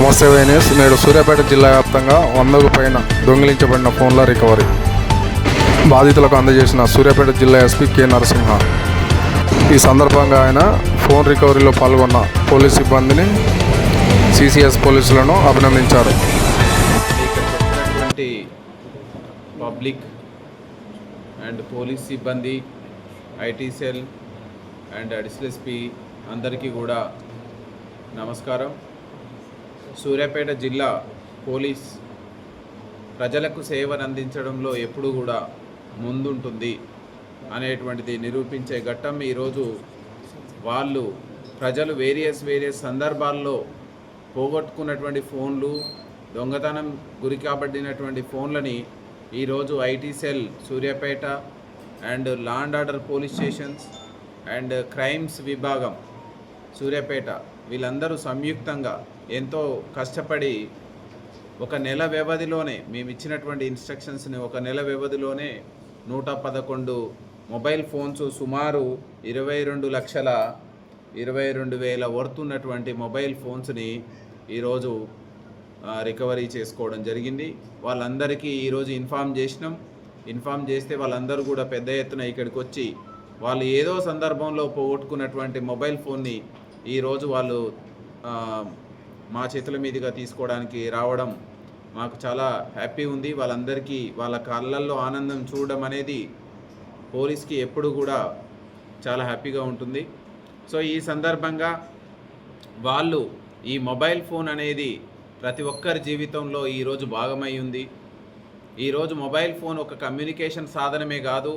నమస్తే వేణేష్ నేడు సూర్యాపేట జిల్లా వ్యాప్తంగా వందకు పైన దొంగిలించబడిన ఫోన్ల రికవరీ. బాధితులకు అందజేసిన సూర్యాపేట జిల్లా ఎస్పీ కె నరసింహ. ఈ సందర్భంగా ఆయన ఫోన్ రికవరీలో పాల్గొన్న పోలీస్ సిబ్బందిని సిసిఎస్ పోలీసులను అభినందించారు. పబ్లిక్ అండ్ పోలీస్ సిబ్బంది IT cell and additional SP అందరికీ కూడా నమస్కారం. సూర్యాపేట జిల్లా పోలీస్ ప్రజలకు సేవను అందించడంలో ఎప్పుడూ కూడా ముందుంటుంది అనేటువంటిది నిరూపించే ఘట్టం. ఈరోజు వాళ్ళు ప్రజలు వేరియస్ వేరియస్ సందర్భాల్లో పోగొట్టుకున్నటువంటి ఫోన్లు దొంగతనం గురి కాబడినటువంటి ఫోన్లని ఈరోజు IT cell Suryapet and land order police stations and crimes విభాగం సూర్యాపేట వీళ్ళందరూ సంయుక్తంగా ఎంతో కష్టపడి ఒక నెల వ్యవధిలోనే మేము ఇచ్చినటువంటి ఇన్స్ట్రక్షన్స్ని ఒక నెల వ్యవధిలోనే నూట పదకొండు మొబైల్ ఫోన్స్ సుమారు ఇరవై రెండు లక్షల ఇరవై రెండు వేల వర్తున్నటువంటి మొబైల్ ఫోన్స్ని ఈరోజు రికవరీ చేసుకోవడం జరిగింది. వాళ్ళందరికీ ఈరోజు ఇన్ఫామ్ చేసినాం. ఇన్ఫామ్ చేస్తే వాళ్ళందరూ కూడా పెద్ద ఎత్తున ఇక్కడికి వచ్చి వాళ్ళు ఏదో సందర్భంలో పోగొట్టుకున్నటువంటి మొబైల్ ఫోన్ని ఈరోజు వాళ్ళు మా చేతుల మీదుగా తీసుకోవడానికి రావడం మాకు చాలా హ్యాపీ ఉంది. వాళ్ళందరికీ వాళ్ళ కళ్ళల్లో ఆనందం చూడడం అనేది పోలీస్కి ఎప్పుడు కూడా చాలా హ్యాపీగా ఉంటుంది. సో ఈ సందర్భంగా వాళ్ళు ఈ మొబైల్ ఫోన్ అనేది ప్రతి ఒక్కరి జీవితంలో ఈరోజు భాగమై ఉంది. ఈరోజు మొబైల్ ఫోన్ ఒక కమ్యూనికేషన్ సాధనమే కాదు.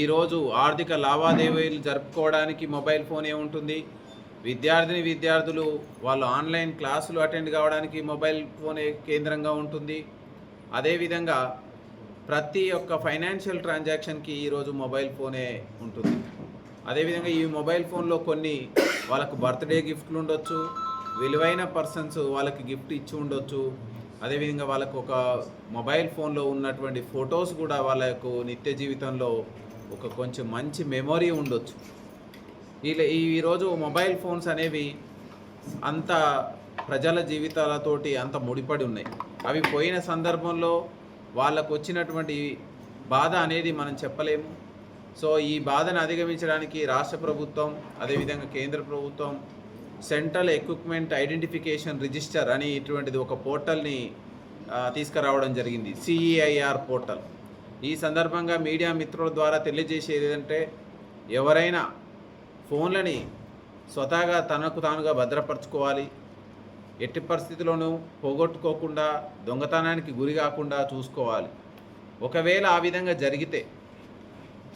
ఈరోజు ఆర్థిక లావాదేవీలు జరుపుకోవడానికి మొబైల్ ఫోన్ ఏముంటుంది విద్యార్థిని విద్యార్థులు వాళ్ళు ఆన్లైన్ క్లాసులు అటెండ్ కావడానికి మొబైల్ ఫోనే కేంద్రంగా ఉంటుంది. అదేవిధంగా ప్రతి ఒక్క ఫైనాన్షియల్ ట్రాన్సాక్షన్కి ఈరోజు మొబైల్ ఫోనే ఉంటుంది. అదేవిధంగా ఈ మొబైల్ ఫోన్లో కొన్ని వాళ్ళకు బర్త్డే గిఫ్ట్లు ఉండొచ్చు విలువైన పర్సన్స్ వాళ్ళకి గిఫ్ట్ ఇచ్చి ఉండొచ్చు. అదేవిధంగా వాళ్ళకు ఒక మొబైల్ ఫోన్లో ఉన్నటువంటి ఫొటోస్ కూడా వాళ్ళకు నిత్య జీవితంలో ఒక కొంచెం మంచి మెమొరీ ఉండొచ్చు. వీళ్ళ ఈ ఈరోజు మొబైల్ ఫోన్స్ అనేవి అంత ప్రజల జీవితాలతోటి అంత ముడిపడి ఉన్నాయి. అవి పోయిన సందర్భంలో వాళ్ళకు వచ్చినటువంటి బాధ అనేది మనం చెప్పలేము. సో ఈ బాధను అధిగమించడానికి రాష్ట్ర ప్రభుత్వం అదేవిధంగా కేంద్ర ప్రభుత్వం సెంట్రల్ ఎక్విప్మెంట్ ఐడెంటిఫికేషన్ రిజిస్టర్ అని ఇటువంటిది ఒక పోర్టల్ని తీసుకురావడం జరిగింది. CEIR portal. ఈ సందర్భంగా మీడియా మిత్రుల ద్వారా తెలియజేసేది ఏంటంటే ఎవరైనా ఫోన్లని స్వతహాగా తనకు తానుగా భద్రపరచుకోవాలి. ఎట్టి పరిస్థితుల్లోనూ పోగొట్టుకోకుండా దొంగతనానికి గురి కాకుండా చూసుకోవాలి. ఒకవేళ ఆ విధంగా జరిగితే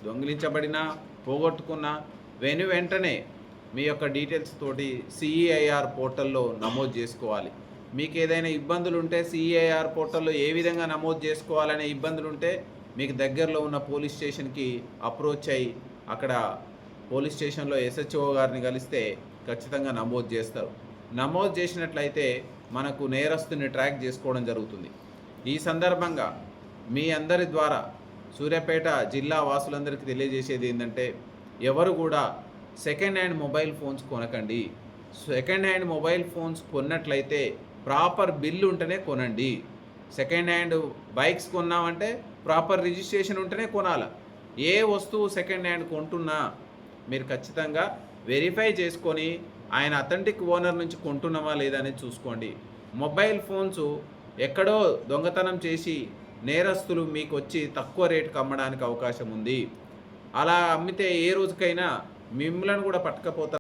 దొంగిలించబడినా పోగొట్టుకున్నా వెను వెంటనే మీ యొక్క డీటెయిల్స్ తోటి సిఈఐఆర్ పోర్టల్లో నమోదు చేసుకోవాలి. మీకు ఏదైనా ఇబ్బందులు ఉంటే సిఈఐఆర్ పోర్టల్లో ఏ విధంగా నమోదు చేసుకోవాలనే ఇబ్బందులు ఉంటే మీకు దగ్గరలో ఉన్న పోలీస్ స్టేషన్కి అప్రోచ్ అయ్యి అక్కడ పోలీస్ స్టేషన్లో ఎస్హెచ్ఓ గారిని కలిస్తే ఖచ్చితంగా నమోదు చేస్తారు. నమోదు చేసినట్లయితే మనకు నేరస్తుని ట్రాక్ చేసుకోవడం జరుగుతుంది. ఈ సందర్భంగా మీ అందరి ద్వారా సూర్యాపేట జిల్లా వాసులందరికీ తెలియజేసేది ఏంటంటే ఎవరు కూడా సెకండ్ హ్యాండ్ మొబైల్ ఫోన్స్ కొనకండి. సెకండ్ హ్యాండ్ మొబైల్ ఫోన్స్ కొన్నట్లయితే ప్రాపర్ బిల్లు ఉంటేనే కొనండి. సెకండ్ హ్యాండ్ బైక్స్ కొన్నామంటే ప్రాపర్ రిజిస్ట్రేషన్ ఉంటేనే కొనాలి. ఏ వస్తువు సెకండ్ హ్యాండ్ కొంటున్నా మీరు ఖచ్చితంగా వెరిఫై చేసుకొని ఆయన అథెంటిక్ ఓనర్ నుంచి కొంటున్నామా లేదా అనేది చూసుకోండి. మొబైల్ ఫోన్స్ ఎక్కడో దొంగతనం చేసి నేరస్తులు మీకు వచ్చి తక్కువ రేటుకి అమ్మడానికి అవకాశం ఉంది. అలా అమ్మితే ఏ రోజుకైనా మిమ్మల్ని కూడా పట్టుకపోతారు.